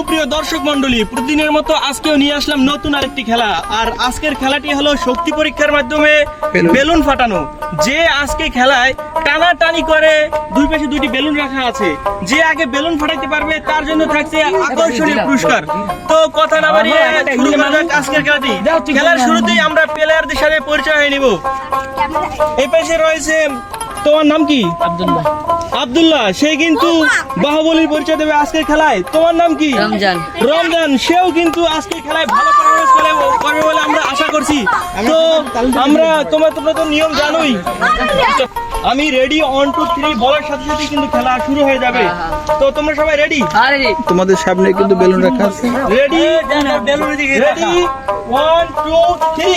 সুপ্রিয় দর্শক মন্ডলী প্রতিদিনের মতো আজকেও নিয়ে আসলাম নতুন আরেকটি খেলা। আর আজকের খেলাটি হলো শক্তি পরীক্ষার মাধ্যমে বেলুন। ফাটানো। যে আজকে খেলায় টানাটানি করে দুই পাশে দুইটি বেলুন রাখা আছে। যে আগে বেলুন ফাটাইতে পারবে তার জন্য থাকছে আকর্ষণীয় পুরস্কার। তো কথা না বাড়িয়ে শুরু করা যাক আজকের খেলাটি। খেলার শুরুতেই আমরা প্লেয়ারদের সাথে পরিচয় হয়ে নিব। এই পাশে রয়েছে তোমার নাম কি? আব্দুল্লাহ। আব্দুল্লাহ সে কিন্তু বাহুবলীর পরিচয় দেবে আজকের খেলায়। তোমার নাম কি? রমজান। রমজান সেও কিন্তু আজকের খেলায় ভালো পারফরমেন্স করে করবে বলে আমরা আশা করছি। তো আমরা তোমার তোমরা তো নিয়ম জানোই। আমি রেডি অন টু থ্রি বলার সাথে সাথে কিন্তু খেলা শুরু হয়ে যাবে। তো তোমরা সবাই রেডি তোমাদের সামনে কিন্তু বেলুন রাখা আছে। Ready balloon ready one two three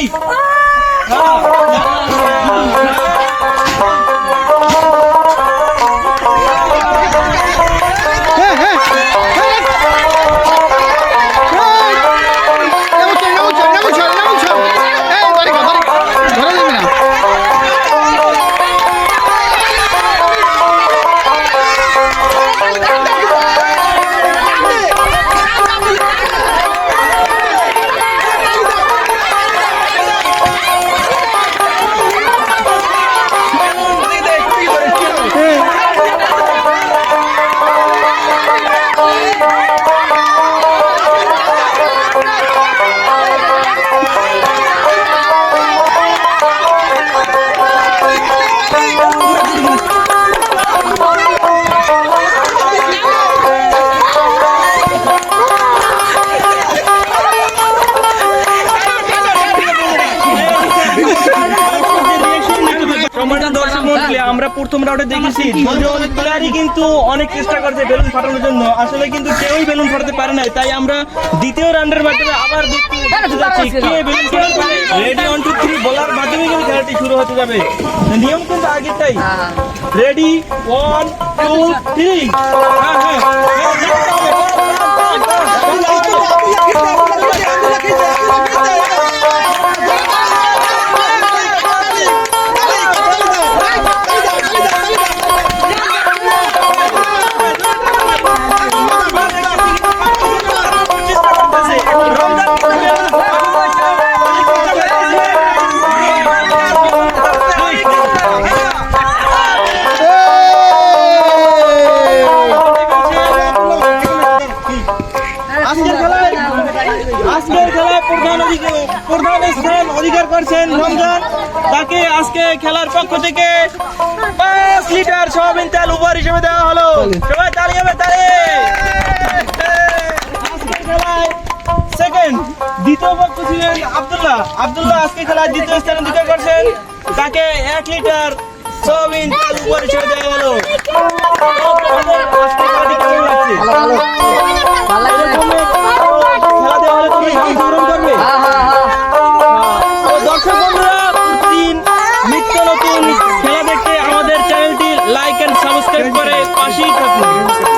মন্ডলী আমরা প্রথম রাউন্ডে দেখেছি দুজন প্লেয়ারই কিন্তু অনেক চেষ্টা করছে বেলুন ফাটানোর জন্য। আসলে কিন্তু কেউই বেলুন ফাটাতে পারে নাই। তাই আমরা দ্বিতীয় রাউন্ডের মাধ্যমে আবার দেখতে দেখতে যাচ্ছি কে বেলুন ফাটাতে রেডি ওয়ান টু থ্রি বলার মাধ্যমে কিন্তু খেলাটি শুরু হতে যাবে। নিয়ম কিন্তু আগেরটাই। রেডি ওয়ান টু থ্রি হ্যাঁ হ্যাঁ। আজকের খেলায় প্রধান প্রধান স্থান অধিকার করছেন রমজান। তাকে আজকে খেলার পক্ষ থেকে পাঁচ লিটার সয়াবিন তেল উপহার হিসেবে দেওয়া হলো। সবাই তালি হবে তালি! সেকেন্ড দ্বিতীয় পক্ষ ছিলেন আব্দুল্লাহ। আব্দুল্লাহ আজকে খেলায় দ্বিতীয় স্থান অধিকার করছেন। তাকে এক লিটার সয়াবিন তেল উপহার হিসেবে দেওয়া হলো।